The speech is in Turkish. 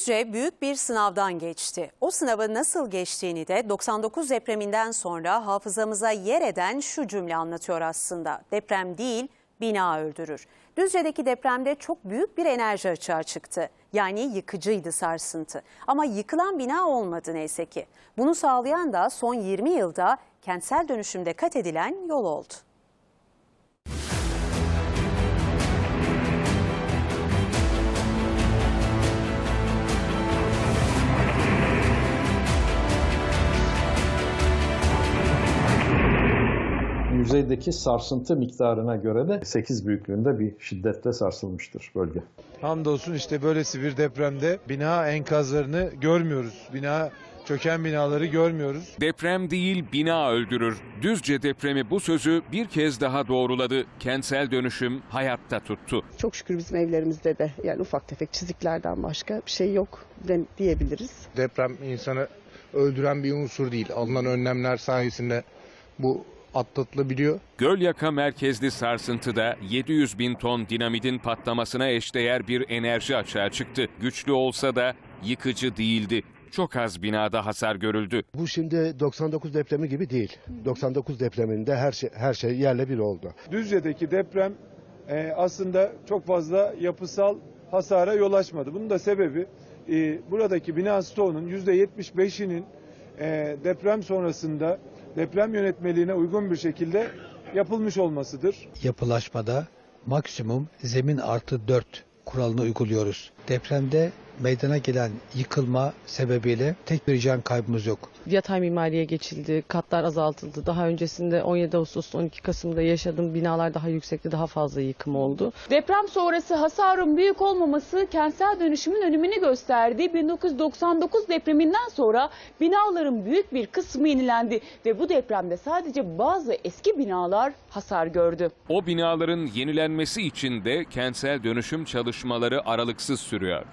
Düzce büyük bir sınavdan geçti. O sınavı nasıl geçtiğini de 99 depreminden sonra hafızamıza yer eden şu cümle anlatıyor aslında. Deprem değil, bina öldürür. Düzce'deki depremde çok büyük bir enerji açığa çıktı. Yani yıkıcıydı sarsıntı. Ama yıkılan bina olmadı neyse ki. Bunu sağlayan da son 20 yılda kentsel dönüşümde kat edilen yol oldu. Yüzeydeki sarsıntı miktarına göre de 8 büyüklüğünde bir şiddetle sarsılmıştır bölge. Hamdolsun işte böylesi bir depremde bina enkazlarını görmüyoruz. Bina çöken binaları görmüyoruz. Deprem değil bina öldürür. Düzce depremi bu sözü bir kez daha doğruladı. Kentsel dönüşüm hayatta tuttu. Çok şükür bizim evlerimizde de yani ufak tefek çiziklerden başka bir şey yok diyebiliriz. deprem insanı öldüren bir unsur değil. Alınan önlemler sayesinde bu atlatılabiliyor. Gölyaka merkezli sarsıntıda 700 bin ton dinamitin patlamasına eşdeğer bir enerji açığa çıktı. Güçlü olsa da yıkıcı değildi. Çok az binada hasar görüldü. Bu şimdi 99 depremi gibi değil. 99 depreminde her şey her şey yerle bir oldu. Düzce'deki deprem e, aslında çok fazla yapısal hasara yol açmadı. Bunun da sebebi e, buradaki bina stoğunun %75'inin e, deprem sonrasında deprem yönetmeliğine uygun bir şekilde yapılmış olmasıdır. yapılaşmada maksimum zemin artı 4 kuralını uyguluyoruz. Depremde meydana gelen yıkılma sebebiyle tek bir can kaybımız yok. yatay mimariye geçildi, katlar azaltıldı. Daha öncesinde 17 Ağustos 12 Kasım'da yaşadığım binalar daha yüksekti, daha fazla yıkım oldu. Deprem sonrası hasarın büyük olmaması kentsel dönüşümün önemini gösterdi. 1999 depreminden sonra binaların büyük bir kısmı yenilendi ve bu depremde sadece bazı eski binalar hasar gördü. O binaların yenilenmesi için de kentsel dönüşüm çalışmaları aralıksız sürüyor.